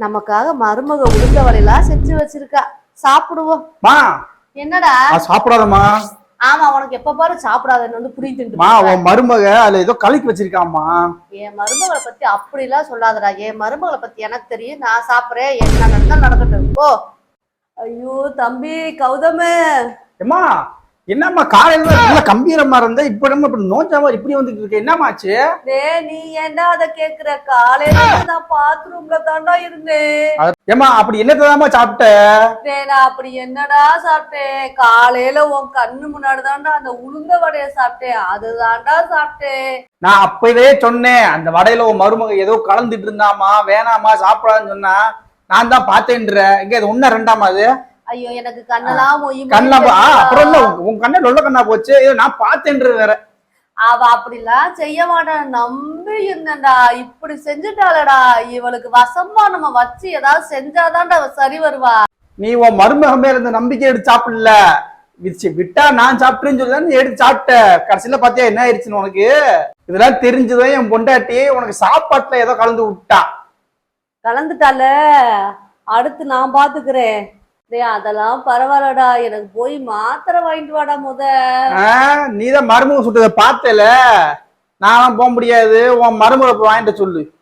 நமக்காக மருமக உளுந்த வலையெல்லாம் செஞ்சு வச்சிருக்கா. சாப்பிடுவோம். என்னடா? நான் சாப்பிடாதம்மா. ஆமா உனக்கு எப்ப பாரு சாப்பிடாதன்னு வந்து புரியுது மா உன் மருமக அதுல ஏதோ கலக்கி வச்சிருக்காம்மா. என் மருமகளை பத்தி அப்படிலாம் சொல்லாதடா. என் மருமகளை பத்தி எனக்கு தெரியும். நான் சாப்பிடுறேன். என்ன நடந்தாலும் நடக்கட்டும். போ. ஐயோ தம்பி கௌதமு. ஏம்மா என்னம்மா காலையில நல்ல கம்பீரமா இருந்த இப்ப நம்ம இப்படி நோஞ்சாம இப்படி வந்துட்டு இருக்க. என்னம்மா ஆச்சு? டேய் நீ ஏன்டா அத கேக்குற? காலையில நான் பாத்ரூம்ல தாண்டா இருந்தேன். ஏம்மா அப்படி என்னதாம்மா சாப்பிட்ட? டேய் நான் அப்படி என்னடா சாப்பிட்டேன்? காலையில உன் கண்ணு முன்னாடி தாண்டா அந்த உளுந்த வடைய சாப்பிட்டேன். அதுதான்டா சாப்பிட்டேன். நான் அப்பவே சொன்னேன் அந்த வடையில உன் மருமக ஏதோ கலந்துட்டு இருந்தாமா வேணாமா சாப்பிடான்னு சொன்னா. நான் தான் பார்த்தேன்ற. இங்க இது ஒண்ணா ரெண்டாமா அது? ஐயோ எனக்கு கண்ணெல்லாம் மொய் மொய் கண்ணா போ- ஆ, தெரியுதுடா. அப்புறம் என்ன உன் கண்ணே நொல்ல கண்ணா போச்சு. ஏதோ நான் பார்த்தேன்ற வேற. அவ அப்படிலாம் செய்ய மாட்டான். நம்பி இருந்தேன்டா. இப்படி செஞ்சுட்டாளடா. இவளுக்கு வசமா நம்ம வச்சு ஏதாவது செஞ்சாதான்டா சரி வருவா. நீ உன் மருமக மேல இருந்த நம்பிக்கை எடுத்து சாப்பிடல. விட்டா நான் சாப்பிட்டேன்னு சொல்லி நீ எடுத்து சாப்பிட்ட. கடைசியில பாத்தியா என்ன ஆயிடுச்சுன்னு உனக்கு? இதெல்லாம் தெரிஞ்சதும் என் பொண்டாட்டி உனக்கு சாப்பாட்டுல ஏதோ கலந்து விட்டா. கலந்துட்டால அடுத்து நான் பாத்துக்கிறேன். அதெல்லாம் பரவாயில்லடா. எனக்கு போய் மாத்திரை வாங்கிட்டு வாடா முத. நீ தான் மருமக சுட்டதை பார்த்தல. நான் போக முடியாது. உன் மருமக வாங்கிட்டு சொல்லு.